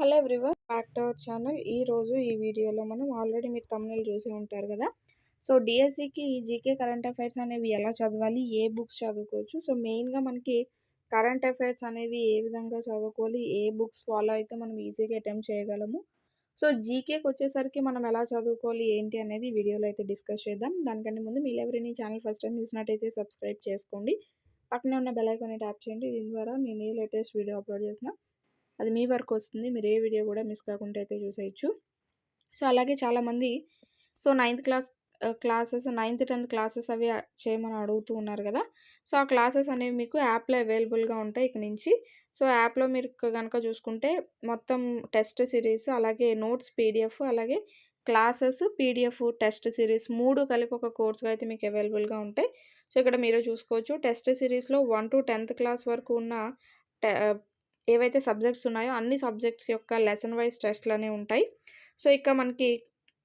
Hello everyone back to our channel. ఈ రోజు ఈ వీడియోలో మనం ఆల్రెడీ మీరు తమిళ చూసి ఉంటారు కదా. సో డిఎస్సికి జీకే కరెంట్ అఫైర్స్ అనేవి ఎలా చదవాలి ఏ బుక్స్ చదువుకోవచ్చు? సో మెయిన్గా మనకి కరెంట్ అఫైర్స్ అనేవి ఏ విధంగా చదువుకోవాలి ఏ బుక్స్ ఫాలో అయితే మనం ఈజీగా అటెంప్ట్ చేయగలము? సో జీకేకి వచ్చేసరికి మనం ఎలా చదువుకోవాలి ఏంటి అనేది వీడియోలో అయితే డిస్కస్ చేద్దాం. దానికంటే ముందు మీరు ఎవరైనా ఛానల్ ఫస్ట్ టైం చూసినట్టయితే సబ్స్క్రైబ్ చేసుకోండి. పక్కనే ఉన్న బెల్ ఐకాన్ని ట్యాప్ చేయండి. దీని ద్వారా నేను ఏ లేటెస్ట్ వీడియో అప్లోడ్ చేసినా అది మీ వరకు వస్తుంది. మీరు ఏ వీడియో కూడా మిస్ కాకుండా అయితే చూసేయచ్చు. సో అలాగే చాలామంది so ninth class classes ninth tenth classes అవి చేయమని అడుగుతూ ఉన్నారు కదా. సో ఆ క్లాసెస్ అనేవి మీకు యాప్లో అవైలబుల్గా ఉంటాయి ఇక నుంచి. సో యాప్లో మీరు కనుక చూసుకుంటే మొత్తం టెస్ట్ సిరీస్ అలాగే నోట్స్ పీడిఎఫ్ అలాగే క్లాసెస్ పీడిఎఫ్ టెస్ట్ సిరీస్ మూడు కలిపి ఒక కోర్సుగా అయితే మీకు అవైలబుల్గా ఉంటాయి. సో ఇక్కడ మీరు చూసుకోవచ్చు. టెస్ట్ సిరీస్లో వన్ టు టెన్త్ క్లాస్ వరకు ఉన్న ఏవైతే సబ్జెక్ట్స్ ఉన్నాయో అన్ని సబ్జెక్ట్స్ యొక్క లెసన్ వైజ్ టెస్ట్లనే ఉంటాయి. సో ఇక మనకి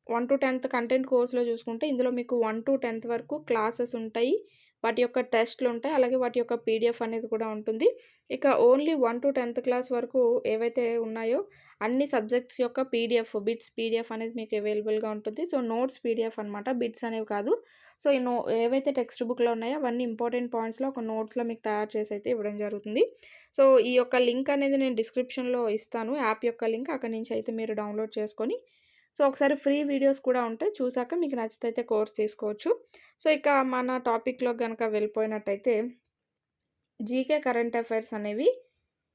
వన్ టు టెన్త్ కంటెంట్ కోర్స్లో చూసుకుంటే ఇందులో మీకు వన్ టు టెన్త్ వరకు క్లాసెస్ ఉంటాయి. వాటి యొక్క టెస్ట్లు ఉంటాయి. అలాగే వాటి యొక్క పీడిఎఫ్ అనేది కూడా ఉంటుంది. ఇక only one to tenth class వరకు ఏవైతే ఉన్నాయో అన్ని సబ్జెక్ట్స్ యొక్క పీడిఎఫ్ బిట్స్ పీడిఎఫ్ అనేది మీకు అవైలబుల్గా ఉంటుంది. సో నోట్స్ పీడిఎఫ్ అనమాట బిట్స్ అనేవి కాదు. సో ఈ నో ఏవైతే టెక్స్ట్ బుక్లో ఉన్నాయో అవన్నీ ఇంపార్టెంట్ పాయింట్స్లో ఒక నోట్స్లో మీకు తయారు చేసి అయితే ఇవ్వడం జరుగుతుంది. సో ఈ యొక్క లింక్ అనేది నేను డిస్క్రిప్షన్లో ఇస్తాను. యాప్ యొక్క లింక్ అక్కడి నుంచి అయితే మీరు డౌన్లోడ్ చేసుకొని సో ఒకసారి ఫ్రీ వీడియోస్ కూడా ఉంటాయి. చూసాక మీకు నచ్చితే అయితే కోర్స్ తీసుకోవచ్చు. సో ఇక మన టాపిక్లో కనుక వెళ్ళిపోయినట్టయితే జీకే కరెంట్ అఫైర్స్ అనేవి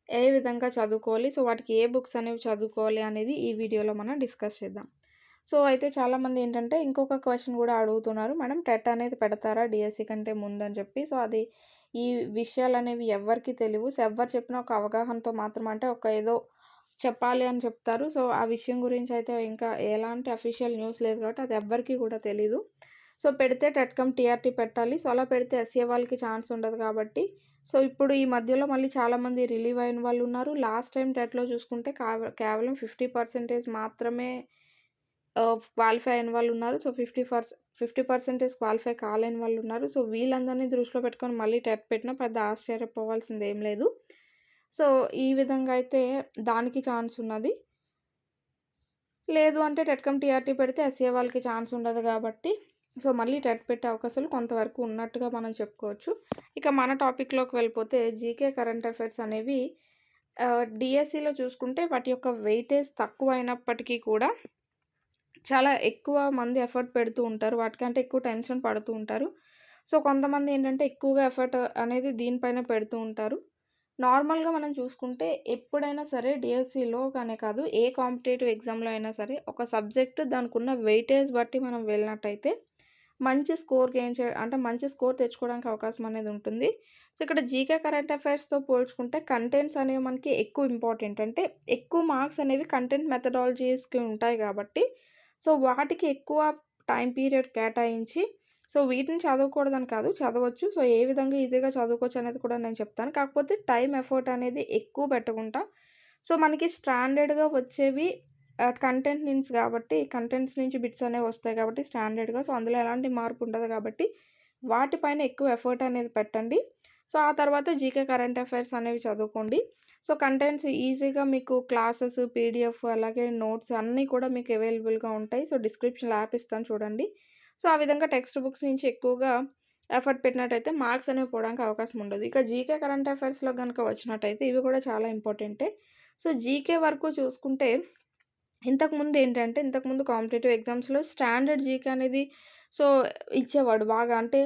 ఏ విధంగా చదువుకోవాలి? సో వాటికి ఏ బుక్స్ అనేవి చదువుకోవాలి అనేది ఈ వీడియోలో మనం డిస్కస్ చేద్దాం. సో అయితే చాలామంది ఏంటంటే ఇంకొక క్వశ్చన్ కూడా అడుగుతున్నారు. మేడం టెట్ అనేది పెడతారా? డిఎస్సి కంటే ముందని చెప్పి. సో అది ఈ విషయాలు అనేవి ఎవరికి తెలియవు సో ఎవరు చెప్పినా ఒక అవగాహనతో మాత్రం అంటే ఒక ఏదో చెప్పాలి అని చెప్తారు. సో ఆ విషయం గురించి అయితే ఇంకా ఎలాంటి అఫీషియల్ న్యూస్ లేదు కాబట్టి అది ఎవ్వరికీ కూడా తెలీదు. సో పెడితే టెట్కమ్ టీఆర్టీ పెట్టాలి. సో అలా పెడితే ఎస్ఏ వాళ్ళకి ఛాన్స్ ఉండదు కాబట్టి. సో ఇప్పుడు ఈ మధ్యలో మళ్ళీ చాలామంది రిలీవ్ అయిన వాళ్ళు ఉన్నారు. లాస్ట్ టైం టెట్లో చూసుకుంటే కేవలం ఫిఫ్టీ పర్సెంటేజ్ మాత్రమే క్వాలిఫై అయిన వాళ్ళు ఉన్నారు. So fifty percent fifty percentage qualify కాలేని వాళ్ళు ఉన్నారు సో వీళ్ళందరినీ దృష్టిలో పెట్టుకొని మళ్ళీ టెట్ పెట్టినా పెద్ద ఆశ్చర్యపోవాల్సింది ఏం లేదు. సో ఈ విధంగా అయితే దానికి ఛాన్స్ ఉన్నది. లేదు అంటే టెట్కమ్ టీఆర్టీ పెడితే ఎస్ఏ వాళ్ళకి ఛాన్స్ ఉండదు కాబట్టి సో మళ్ళీ టెట్ పెట్టే అవకాశాలు కొంతవరకు ఉన్నట్టుగా మనం చెప్పుకోవచ్చు. ఇక మన టాపిక్లోకి వెళ్ళిపోతే జీకే కరెంట్ అఫైర్స్ అనేవి డిఎస్సిలో చూసుకుంటే వాటి యొక్క వెయిటేజ్ తక్కువ అయినప్పటికీ కూడా చాలా ఎక్కువ మంది ఎఫర్ట్ పెడుతూ ఉంటారు. వాటికంటే ఎక్కువ టెన్షన్ పడుతూ ఉంటారు. సో కొంతమంది ఏంటంటే ఎక్కువగా ఎఫర్ట్ అనేది దీనిపైన పెడుతూ ఉంటారు. నార్మల్గా మనం చూసుకుంటే ఎప్పుడైనా సరే డిఎస్సిలో కానీ కాదు ఏ కాంపిటేటివ్ ఎగ్జామ్లో అయినా సరే ఒక సబ్జెక్ట్ దానికి ఉన్న వెయిటేజ్ బట్టి మనం వెళ్ళినట్టయితే మంచి స్కోర్ గెయిన్ చే అంటే మంచి స్కోర్ తెచ్చుకోవడానికి అవకాశం అనేది ఉంటుంది. సో ఇక్కడ జీకే కరెంట్ అఫైర్స్తో పోల్చుకుంటే కంటెంట్స్ అనేవి మనకి ఎక్కువ ఇంపార్టెంట్. అంటే ఎక్కువ మార్క్స్ అనేవి కంటెంట్ మెథడాలజీస్కి ఉంటాయి కాబట్టి సో వాటికి ఎక్కువ టైం పీరియడ్ కేటాయించి సో వీటిని చదవకూడదని కాదు చదవచ్చు. సో ఏ విధంగా ఈజీగా చదువుకోవచ్చు అనేది కూడా నేను చెప్తాను. కాకపోతే టైం ఎఫర్ట్ అనేది ఎక్కువ పెట్టకుండా సో మనకి స్టాండర్డ్గా వచ్చేవి కంటెంట్ నుంచి కాబట్టి కంటెంట్స్ నుంచి బిట్స్ అనేవి వస్తాయి కాబట్టి స్టాండర్డ్గా. సో అందులో ఎలాంటి మార్పు ఉండదు కాబట్టి వాటిపైన ఎక్కువ ఎఫర్ట్ అనేది పెట్టండి. సో ఆ తర్వాత జీకే కరెంట్ అఫైర్స్ అనేవి చదువుకోండి. సో కంటెంట్స్ ఈజీగా మీకు క్లాసెస్ పీడిఎఫ్ అలాగే నోట్స్ అన్నీ కూడా మీకు అవైలబుల్గా ఉంటాయి. సో డిస్క్రిప్షన్లో యాప్ ఇస్తాను చూడండి. సో ఆ విధంగా టెక్స్ట్ బుక్స్ నుంచి ఎక్కువగా ఎఫర్ట్ పెట్టినట్టయితే మార్క్స్ అనేవి పోవడానికి అవకాశం ఉండదు. ఇక జీకే కరెంట్ అఫైర్స్లో కనుక వచ్చినట్టయితే ఇవి కూడా చాలా ఇంపార్టెంటే. సో జీకే వరకు చూసుకుంటే ఇంతకుముందు ఏంటంటే ఇంతకుముందు కాంపిటేటివ్ ఎగ్జామ్స్లో స్టాండర్డ్ జీకే అనేది సో ఇచ్చేవాడు బాగా. అంటే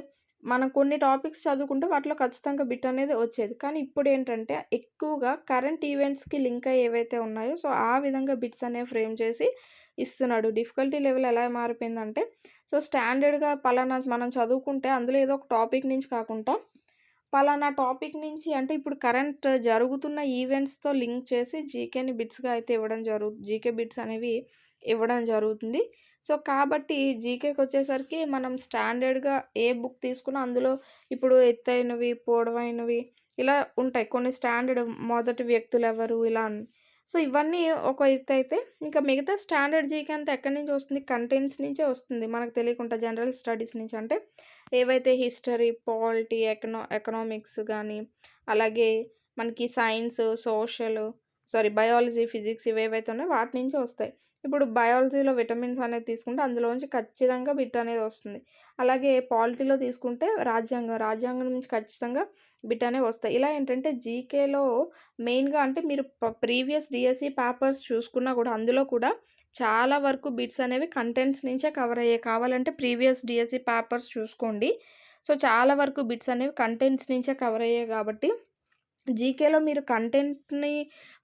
మనం కొన్ని టాపిక్స్ చదువుకుంటే వాటిలో ఖచ్చితంగా బిట్ అనేది వచ్చేది. కానీ ఇప్పుడు ఏంటంటే ఎక్కువగా కరెంట్ ఈవెంట్స్కి లింక్ అయ్యి ఏవైతే ఉన్నాయో సో ఆ విధంగా బిట్స్ అనేవి ఫ్రేమ్ చేసి ఇస్తున్నాడు. డిఫికల్టీ లెవెల్ ఎలా మారిపోయిందంటే సో స్టాండర్డ్గా పలానా మనం చదువుకుంటే అందులో ఏదో ఒక టాపిక్ నుంచి కాకుండా పలానా టాపిక్ నుంచి అంటే ఇప్పుడు కరెంట్ జరుగుతున్న ఈవెంట్స్తో లింక్ చేసి జీకేని బిట్స్గా అయితే ఇవ్వడం జరుగుతుంది జీకే బిట్స్ అనేవి ఇవ్వడం జరుగుతుంది. సో కాబట్టి జీకేకి వచ్చేసరికి మనం స్టాండర్డ్గా ఏ బుక్ తీసుకున్నా అందులో ఇప్పుడు ఎత్తైనవి పొడవైనవి ఇలా ఉంటాయి. కొన్ని స్టాండర్డ్ మొదటి వ్యక్తులు ఎవరు ఇలా సో ఇవన్నీ ఒక ఎత్తు అయితే ఇంకా మిగతా స్టాండర్డ్ జీకే అంతా ఎక్కడి నుంచి వస్తుంది? కంటెంట్స్ నుంచే వస్తుంది. మనకు తెలియకుండా జనరల్ స్టడీస్ నుంచి. అంటే ఏవైతే హిస్టరీ పాలిటీ ఎకనో ఎకనామిక్స్ కానీ అలాగే మనకి science social sorry biology, physics ఇవేవైతే ఉన్నాయో వాటి నుంచి వస్తాయి. ఇప్పుడు బయాలజీలో విటమిన్స్ అనేది తీసుకుంటే అందులోంచి ఖచ్చితంగా బిట్ అనేది వస్తుంది. అలాగే పాలిటీలో తీసుకుంటే రాజ్యాంగం, రాజ్యాంగం నుంచి ఖచ్చితంగా బిట్ అనేవి వస్తాయి. ఇలా ఏంటంటే జీకేలో మెయిన్‌గా అంటే మీరు ప్రీవియస్ డిఎస్సి పేపర్స్ చూసుకున్నా కూడా అందులో కూడా చాలా వరకు బిట్స్ అనేవి కంటెంట్స్ నుంచే కవర్ అయ్యాయి. కావాలంటే ప్రీవియస్ డిఎస్సి పేపర్స్ చూసుకోండి. సో, చాలా వరకు బిట్స్ అనేవి కంటెంట్స్ నుంచే కవర్ అయ్యాయి కాబట్టి జీకేలో మీరు కంటెంట్‌ని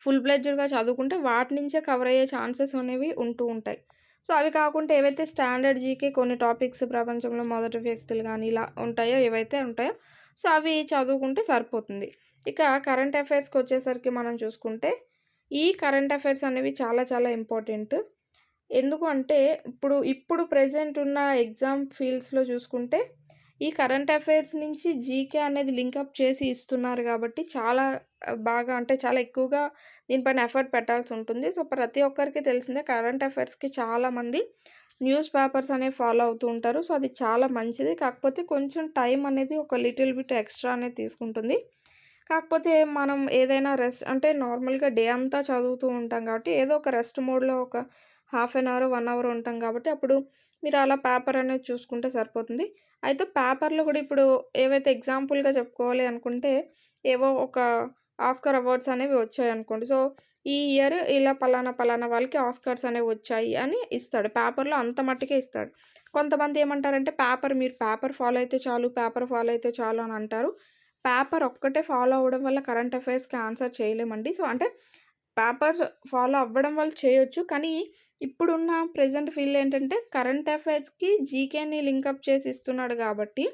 ఫుల్ ఫ్లెడ్జ్డ్‌గా చదువుకుంటే వాటి నుంచే కవర్ అయ్యే ఛాన్సెస్ అనేవి ఉంటూ ఉంటాయి. సో, అవి కాకుండా ఏవైతే స్టాండర్డ్ జీకే కొన్ని టాపిక్స్ ప్రపంచంలో మొదటి వ్యక్తులు కానీ ఇలా ఉంటాయో ఏవైతే ఉంటాయో సో, అవి చదువుకుంటే సరిపోతుంది. ఇక కరెంట్ అఫైర్స్‌కొచ్చేసరికి మనం చూసుకుంటే ఈ కరెంట్ అఫైర్స్ అనేవి చాలా చాలా ఇంపార్టెంట్. ఎందుకు అంటే ఇప్పుడు ఇప్పుడు ప్రజెంట్ ఉన్న ఎగ్జామ్ ఫీల్డ్స్‌లో చూసుకుంటే ఈ కరెంట్ అఫైర్స్ నుంచి జీకే అనేది లింకప్ చేసి ఇస్తున్నారు కాబట్టి చాలా బాగా అంటే చాలా ఎక్కువగా దీనిపైన ఎఫర్ట్ పెట్టాల్సి ఉంటుంది. సో, ప్రతి ఒక్కరికి తెలిసిందే కరెంట్ అఫైర్స్‌కి చాలామంది న్యూస్ పేపర్స్ అనేవి ఫాలో అవుతూ ఉంటారు. సో, అది చాలా మంచిది. కాకపోతే కొంచెం టైం అనేది ఒక లిటిల్ బిట్ ఎక్స్‌ట్రా అనేది తీసుకుంటుంది. కాకపోతే మనం ఏదైనా రెస్ట్ అంటే నార్మల్‌గా డే అంతా చదువుతూ ఉంటాం కాబట్టి ఏదో ఒక రెస్ట్ మోడ్‌లో ఒక half an hour, one hour ఉంటాం కాబట్టి అప్పుడు మీరు అలా పేపర్ అనేది చూసుకుంటే సరిపోతుంది. అయితే పేపర్‌లో కూడా ఇప్పుడు ఏవైతే ఎగ్జాంపుల్‌గా చెప్పుకోవాలి అనుకుంటే ఏవో ఒక ఆస్కార్ అవార్డ్స్ అనేవి వచ్చాయి అనుకోండి సో, ఈ ఇయర్ ఇలా పలానా పలానా వాళ్ళకి ఆస్కార్స్ అనేవి వచ్చాయి అని ఇస్తాడు. పేపర్‌లో అంత మట్టుకే ఇస్తాడు. కొంతమంది ఏమంటారంటే పేపర్ మీరు పేపర్ ఫాలో అయితే చాలు, పేపర్ ఫాలో అయితే చాలు అని అంటారు. పేపర్ ఒక్కటే ఫాలో అవ్వడం వల్ల కరెంట్ అఫైర్స్‌కి ఆన్సర్ చేయలేమండి. సో, అంటే పేపర్ ఫాలో అవ్వడం వల్ల చేయొచ్చు. కానీ ఇప్పుడున్న ప్రజెంట్ ఫీల్డ్ ఏంటంటే కరెంట్ అఫైర్స్‌కి జీకేని లింకప్ చేసి ఇస్తున్నాడు కాబట్టి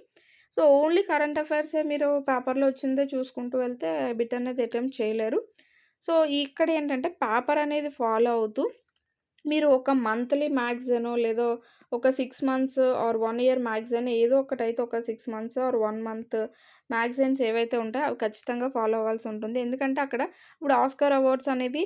సో, ఓన్లీ కరెంట్ అఫైర్సే మీరు పేపర్‌లో వచ్చిందే చూసుకుంటూ వెళ్తే బిట్ అనేది అటెంప్ట్ చేయలేరు. సో, ఇక్కడ ఏంటంటే పేపర్ అనేది ఫాలో అవుతూ మీరు ఒక మంత్లీ మ్యాగజైనో లేదో ఒక six months or one year magazine ఏదో ఒకటైతే ఒక six months or one month magazines ఏవైతే ఉంటాయో అవి ఖచ్చితంగా ఫాలో అవ్వాల్సి ఉంటుంది. ఎందుకంటే అక్కడ ఇప్పుడు ఆస్కార్ అవార్డ్స్ అనేవి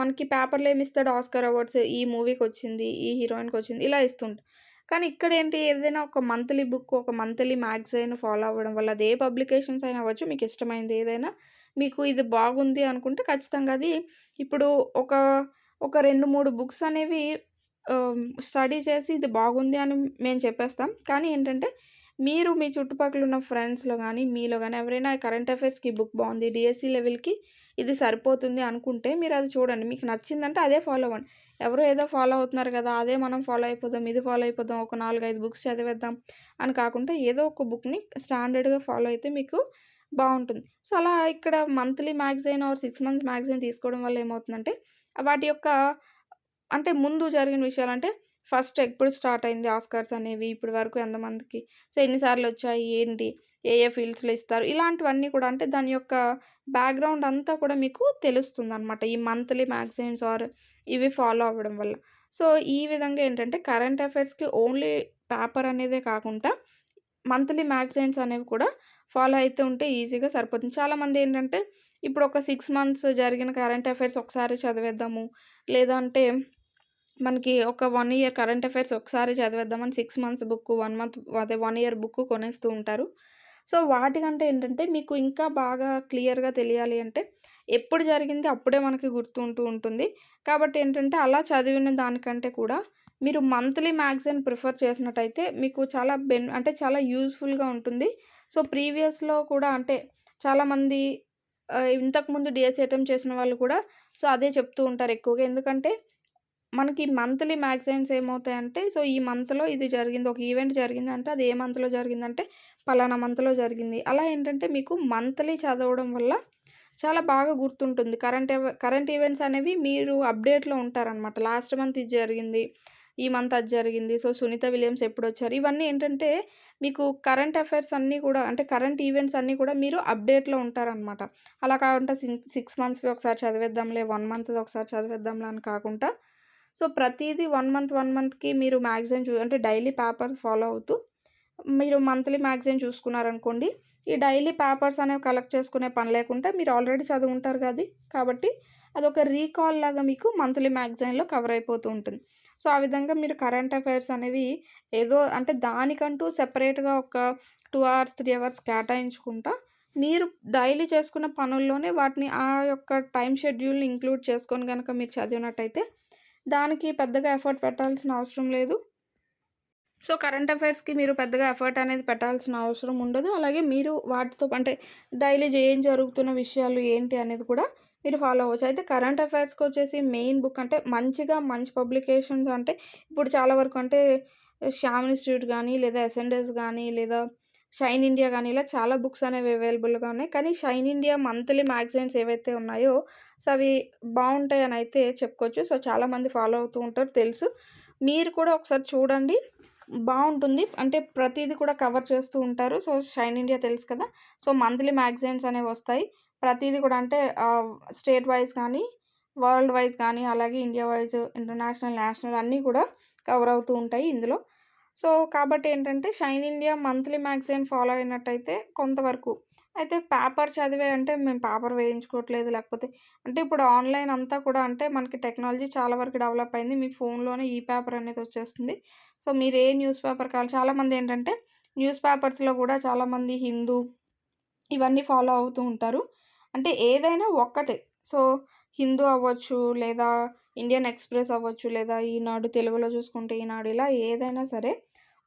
మనకి పేపర్‌లో ఏమి ఇస్తాడు ఆస్కార్ అవార్డ్స్ ఈ మూవీకి వచ్చింది ఈ హీరోయిన్కి వచ్చింది ఇలా ఇస్తుంటారు కానీ ఇక్కడ ఏంటి ఏదైనా ఒక మంత్లీ బుక్, ఒక మంత్లీ మ్యాగజైన్ ఫాలో అవ్వడం వల్ల అది ఏ పబ్లికేషన్స్ అయినా అవ్వచ్చు. మీకు ఇష్టమైంది ఏదైనా మీకు ఇది బాగుంది అనుకుంటే ఖచ్చితంగా అది ఇప్పుడు ఒక ఒక 2, 3 బుక్స్ అనేవి స్టడీ చేసి ఇది బాగుంది అని మేము చెప్పేస్తాం. కానీ ఏంటంటే మీరు మీ చుట్టుపక్కల ఉన్న ఫ్రెండ్స్‌లో కానీ మీలో కానీ ఎవరైనా కరెంట్ అఫైర్స్‌కి బుక్ బాగుంది. డిఎస్సి లెవెల్‌కి ఇది సరిపోతుంది అనుకుంటే మీరు అది చూడండి. మీకు నచ్చిందంటే అదే ఫాలో అవ్వండి. ఎవరో ఏదో ఫాలో అవుతున్నారు కదా! అదే మనం ఫాలో అయిపోదాం, ఇది ఫాలో అయిపోదాం, ఒక 4, 5 బుక్స్ చదివేద్దాం అని కాకుండా ఏదో ఒక బుక్‌ని స్టాండర్డ్‌గా ఫాలో అయితే మీకు బాగుంటుంది సో, అలా ఇక్కడ monthly magazine or six months magazine తీసుకోవడం వల్ల ఏమవుతుందంటే వాటి యొక్క అంటే ముందు జరిగిన విషయాలు అంటే ఫస్ట్ ఎప్పుడు స్టార్ట్ అయింది ఆస్కార్స్ అనేవి ఇప్పటి వరకు ఎంతమందికి సో, ఎన్నిసార్లు వచ్చాయి, ఏంటి, ఏ ఏ ఫీల్డ్స్‌లో ఇస్తారు ఇలాంటివన్నీ కూడా అంటే దాని యొక్క బ్యాక్‌గ్రౌండ్ అంతా కూడా మీకు తెలుస్తుంది అనమాట ఈ మంత్లీ మ్యాగజైన్స్ ఆర్ ఇవి ఫాలో అవ్వడం వల్ల. సో, ఈ విధంగా ఏంటంటే కరెంట్ అఫైర్స్‌కి ఓన్లీ పేపర్ అనేదే కాకుండా మంత్లీ మ్యాగజైన్స్ అనేవి కూడా ఫాలో అయితే ఉంటే ఈజీగా సరిపోతుంది. చాలామంది ఏంటంటే ఇప్పుడు ఒక సిక్స్ మంత్స్ జరిగిన కరెంట్ అఫైర్స్ ఒకసారి చదివేద్దాము. లేదంటే మనకి ఒక వన్ ఇయర్ కరెంట్ అఫైర్స్ ఒకసారి చదివేద్దామని six months book, one month అదే వన్ ఇయర్ బుక్ కొనేస్తూ ఉంటారు. సో, వాటికంటే ఏంటంటే మీకు ఇంకా బాగా క్లియర్‌గా తెలియాలి అంటే ఎప్పుడు జరిగింది అప్పుడే మనకి గుర్తుంటూ ఉంటుంది. కాబట్టి ఏంటంటే అలా చదివిన దానికంటే కూడా మీరు మంత్లీ మ్యాగజైన్ ప్రిఫర్ చేసినట్టయితే మీకు చాలా బెన్ అంటే చాలా యూజ్‌ఫుల్‌గా ఉంటుంది. సో, ప్రీవియస్‌లో కూడా అంటే చాలామంది ఇంతకుముందు డీఎస్సీ అటెంప్ట్ చేసిన వాళ్ళు కూడా సో, అదే చెప్తూ ఉంటారు ఎక్కువగా. ఎందుకంటే మనకి మంత్లీ మ్యాగజైన్స్ ఏమవుతాయంటే సో, ఈ మంత్‌లో ఇది జరిగింది. ఒక ఈవెంట్ జరిగింది అంటే అది ఏ మంత్‌లో జరిగిందంటే పలానా మంత్‌లో జరిగింది. అలా ఏంటంటే మీకు మంత్లీ చదవడం వల్ల చాలా బాగా గుర్తుంటుంది. కరెంట్ కరెంట్ ఈవెంట్స్ అనేవి మీరు అప్డేట్‌లో ఉంటారనమాట. లాస్ట్ మంత్ ఇది జరిగింది. ఈ మంత్ అది జరిగింది. సో, సునీత విలియమ్స్ ఎప్పుడు వచ్చారు ఇవన్నీ ఏంటంటే మీకు కరెంట్ అఫైర్స్ అన్నీ కూడా అంటే కరెంట్ ఈవెంట్స్ అన్నీ కూడా మీరు అప్డేట్‌లో ఉంటారనమాట. అలా కాకుండా సిక్స్ మంత్స్‌వి ఒకసారి చదివేద్దాంలే, వన్ మంత్‌ది ఒకసారి చదివేద్దాంలే అని కాకుండా సో, ప్రతిదీ వన్ మంత్, వన్ మంత్‌కి మీరు మ్యాగజైన్ చూ అంటే డైలీ పేపర్ ఫాలో అవుతూ మీరు మంత్లీ మ్యాగజైన్ చూసుకున్నారనుకోండి. ఈ డైలీ పేపర్స్ అనేవి కలెక్ట్ చేసుకునే పని లేకుండా మీరు ఆల్రెడీ చదువుంటారు కదా కాబట్టి అదొక రీకాల్ లాగా మీకు మంత్లీ మ్యాగజైన్‌లో కవర్ అయిపోతూ ఉంటుంది. సో, ఆ విధంగా మీరు కరెంట్ అఫైర్స్ అనేవి ఏదో అంటే దానికంటూ సెపరేట్‌గా ఒక టూ అవర్స్, త్రీ అవర్స్ కేటాయించుకుంటా మీరు డైలీ చేసుకున్న పనుల్లోనే వాటిని ఆ యొక్క టైం షెడ్యూల్‌ని ఇంక్లూడ్ చేసుకొని కనుక మీరు చదివినట్టయితే, దానికి పెద్దగా ఎఫర్ట్ పెట్టాల్సిన అవసరం లేదు. సో, కరెంట్ అఫైర్స్‌కి మీరు పెద్దగా ఎఫర్ట్ అనేది పెట్టాల్సిన అవసరం ఉండదు. అలాగే మీరు వాటితో అంటే డైలీ ఏం జరుగుతున్న విషయాలు ఏంటి అనేది కూడా మీరు ఫాలో అవ్వచ్చు. అయితే కరెంట్ అఫైర్స్కి వచ్చేసి మెయిన్ బుక్ అంటే మంచిగా మంచి పబ్లికేషన్స్ అంటే ఇప్పుడు చాలా వరకు అంటే శ్యామ్ ఇన్‌స్టిట్యూట్ కానీ లేదా ఎస్ఎన్‌డెస్ కానీ లేదా షైన్ ఇండియా కానీ ఇలా చాలా బుక్స్ అనేవి అవైలబుల్‌గా ఉన్నాయి. కానీ షైన్ ఇండియా మంత్లీ మ్యాగజైన్స్ ఏవైతే ఉన్నాయో సో, అవి బాగుంటాయి అని అయితే చెప్పుకోవచ్చు. సో, చాలామంది ఫాలో అవుతూ ఉంటారు తెలుసు. మీరు కూడా ఒకసారి చూడండి. బాగుంటుంది అంటే ప్రతీది కూడా కవర్ చేస్తూ ఉంటారు. సో, షైన్ ఇండియా తెలుసు కదా! సో, మంత్లీ మ్యాగజైన్స్ అనేవొస్తాయి. ప్రతీది కూడా అంటే స్టేట్ వైస్ కానీ వరల్డ్ వైస్ కానీ అలాగే ఇండియా వైస్, ఇంటర్నేషనల్, నేషనల్ అన్నీ కూడా కవర్ అవుతూ ఉంటాయి ఇందులో. సో, కాబట్టి ఏంటంటే shine India monthly magazine follow అయినట్టయితే కొంతవరకు అయితే పేపర్ చదివే అంటే మేము పేపర్ వేయించుకోవట్లేదు. లేకపోతే అంటే ఇప్పుడు ఆన్‌లైన్ అంతా కూడా అంటే మనకి టెక్నాలజీ చాలా వరకు డెవలప్ అయింది. మీ ఫోన్‌లోనే ఈ పేపర్ అనేది వచ్చేస్తుంది. సో, మీరు ఏ న్యూస్ పేపర్ కావాలి చాలామంది ఏంటంటే న్యూస్ పేపర్స్‌లో కూడా చాలామంది హిందూ ఇవన్నీ ఫాలో అవుతూ ఉంటారు. అంటే ఏదైనా ఒక్కటే. సో, హిందూ అవ్వచ్చు, లేదా ఇండియన్ ఎక్స్‌ప్రెస్ అవ్వచ్చు, లేదా ఈనాడు తెలుగులో చూసుకుంటే ఈనాడు ఇలా ఏదైనా సరే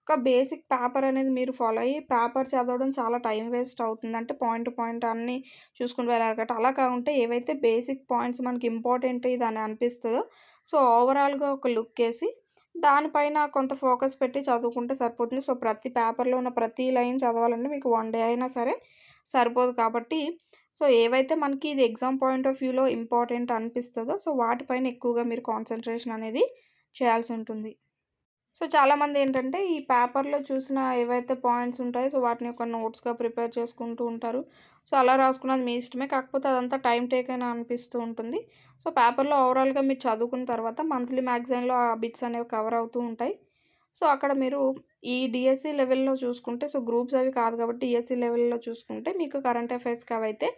ఒక బేసిక్ పేపర్ అనేది మీరు ఫాలో అయ్యి పేపర్ చదవడం చాలా టైం వేస్ట్ అవుతుంది. అంటే పాయింట్ పాయింట్ అన్నీ చూసుకుంటూ వెళ్ళాలి కాబట్టి అలా కాకుంటే ఏవైతే బేసిక్ పాయింట్స్ మనకి ఇంపార్టెంట్ ఇది అని అనిపిస్తుందో సో, ఓవరాల్‌గా ఒక లుక్ వేసి దానిపైన కొంత ఫోకస్ పెట్టి చదువుకుంటే సరిపోతుంది. సో, ప్రతి పేపర్‌లో ఉన్న ప్రతి లైన్ చదవాలంటే మీకు వన్ డే అయినా సరే సరిపోదు కాబట్టి సో, ఏవైతే మనకి ఇది ఎగ్జామ్ పాయింట్ ఆఫ్ వ్యూలో ఇంపార్టెంట్ అనిపిస్తుందో సో, వాటిపైన ఎక్కువగా మీరు కాన్సన్ట్రేషన్ అనేది చేయాల్సి ఉంటుంది సో, చాలామంది ఏంటంటే ఈ పేపర్‌లో చూసిన ఏవైతే పాయింట్స్ ఉంటాయో సో, వాటిని ఒక నోట్స్‌గా ప్రిపేర్ చేసుకుంటూ ఉంటారు. సో, అలా రాసుకున్నది మీ ఇష్టమే. కాకపోతే అదంతా టైం టేక్ అయినా అనిపిస్తూ ఉంటుంది. సో, పేపర్‌లో ఓవరాల్‌గా మీరు చదువుకున్న తర్వాత మంత్లీ మ్యాగజైన్‌లో ఆ బిట్స్ అనేవి కవర్ అవుతూ ఉంటాయి. సో, అక్కడ మీరు ఈ డిఎస్సి లెవెల్‌లో చూసుకుంటే సో, గ్రూప్స్ అవి కాదు కాబట్టి డిఎస్సి లెవెల్‌లో చూసుకుంటే మీకు కరెంట్ అఫైర్స్‌కి అవైతే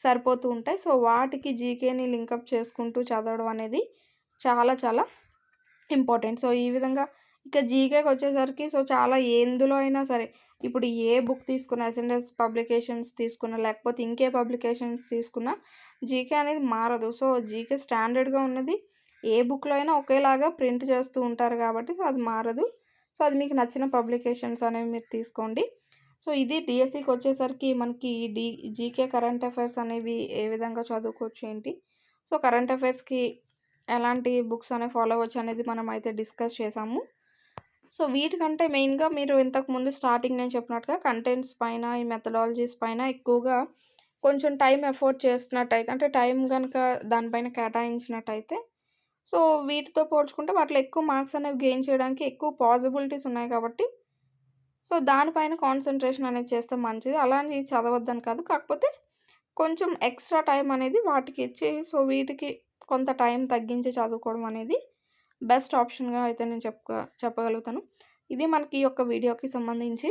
సరిపోతూ ఉంటాయి. సో, వాటికి జీకేని లింకప్ చేసుకుంటూ చదవడం అనేది చాలా చాలా ఇంపార్టెంట్. సో, ఈ విధంగా ఇక జీకేకి వచ్చేసరికి సో, చాలా ఎందులో అయినా సరే ఇప్పుడు ఏ బుక్ తీసుకున్నా ఎస్ఎన్ఎస్ పబ్లికేషన్స్ తీసుకున్నా, లేకపోతే ఇంకే పబ్లికేషన్స్ తీసుకున్నా జీకే అనేది మారదు. సో, జీకే స్టాండర్డ్‌గా ఉన్నది ఏ బుక్‌లో అయినా ఒకేలాగా ప్రింట్ చేస్తూ ఉంటారు కాబట్టి సో, అది మారదు. సో, అది మీకు నచ్చిన పబ్లికేషన్స్ అనేవి మీరు తీసుకోండి. సో, ఇది డిఎస్సికి వచ్చేసరికి మనకి డి జీకే కరెంట్ అఫైర్స్ అనేవి ఏ విధంగా చదువుకోవచ్చు ఏంటి? సో, కరెంట్ అఫైర్స్‌కి ఎలాంటి బుక్స్ అనేవి ఫాలో అవ్వచ్చు అనేది మనం అయితే డిస్కస్ చేసాము. సో, వీటికంటే మెయిన్‌గా మీరు ఇంతకుముందు స్టార్టింగ్ నేను చెప్పినట్టుగా కంటెంట్స్ పైన, ఈ మెథడాలజీస్ పైన ఎక్కువగా కొంచెం టైం ఎఫోర్ట్ చేస్తున్నట్టయితే అంటే టైం కనుక దానిపైన కేటాయించినట్టయితే సో, వీటితో పోల్చుకుంటే వాటిలో ఎక్కువ మార్క్స్ అనేవి గెయిన్ చేయడానికి ఎక్కువ పాసిబిలిటీస్ ఉన్నాయి కాబట్టి సో, దానిపైన కాన్సన్ట్రేషన్ అనేది చేస్తే మంచిది. అలా అని చదవద్దని కాదు. కాకపోతే కొంచెం ఎక్స్‌ట్రా టైం అనేది వాటికి ఇచ్చి సో, వీటికి కొంత టైం తగ్గించి చదువుకోవడం అనేది బెస్ట్ ఆప్షన్‌గా అయితే నేను చెప్ప చెప్పగలుగుతాను. ఇది మనకి ఈ యొక్క వీడియోకి సంబంధించి.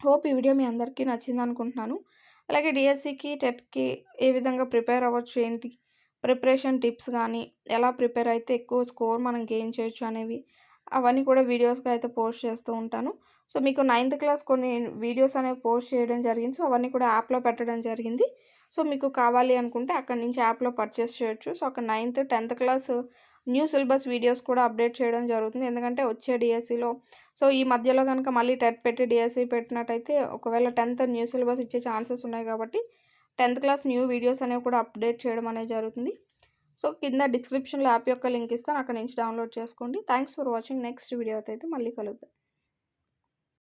హోప్ ఈ వీడియో మీ అందరికీ నచ్చిందనుకుంటున్నాను. అలాగే డిఎస్సికి టెట్‌కి ఏ విధంగా ప్రిపేర్ అవ్వచ్చు ఏంటి? ప్రిపరేషన్ టిప్స్ కానీ ఎలా ప్రిపేర్ అయితే ఎక్కువ స్కోర్ మనం గెయిన్ చేయొచ్చు అనేవి అవన్నీ కూడా వీడియోస్‌గా అయితే పోస్ట్ చేస్తూ ఉంటాను. సో, మీకు నైన్త్ క్లాస్ కొన్ని వీడియోస్ అనేవి పోస్ట్ చేయడం జరిగింది. సో, అవన్నీ కూడా యాప్‌లో పెట్టడం జరిగింది. సో, మీకు కావాలి అనుకుంటే అక్కడి నుంచి యాప్‌లో పర్చేస్ చేయొచ్చు. సో, అక్కడ నైన్త్, 10థ్ క్లాస్ న్యూ సిలబస్ వీడియోస్ కూడా అప్డేట్ చేయడం జరుగుతుంది. ఎందుకంటే వచ్చే డిఎస్సిలో సో, ఈ మధ్యలో కనుక మళ్ళీ టెట్ పెట్టి డిఎస్సి పెట్టినట్టయితే ఒకవేళ 10థ్ న్యూ సిలబస్ ఇచ్చే ఛాన్సెస్ ఉన్నాయి కాబట్టి 10థ్ క్లాస్ న్యూ వీడియోస్ అనేవి కూడా అప్డేట్ చేయడం అనేది జరుగుతుంది. సో, కింద డిస్క్రిప్షన్‌లో యాప్ యొక్క లింక్ ఇస్తాను. అక్కడ నుంచి డౌన్‌లోడ్ చేసుకోండి. Thanks for watching. Next video అయితే మళ్ళీ కలుద్దాం.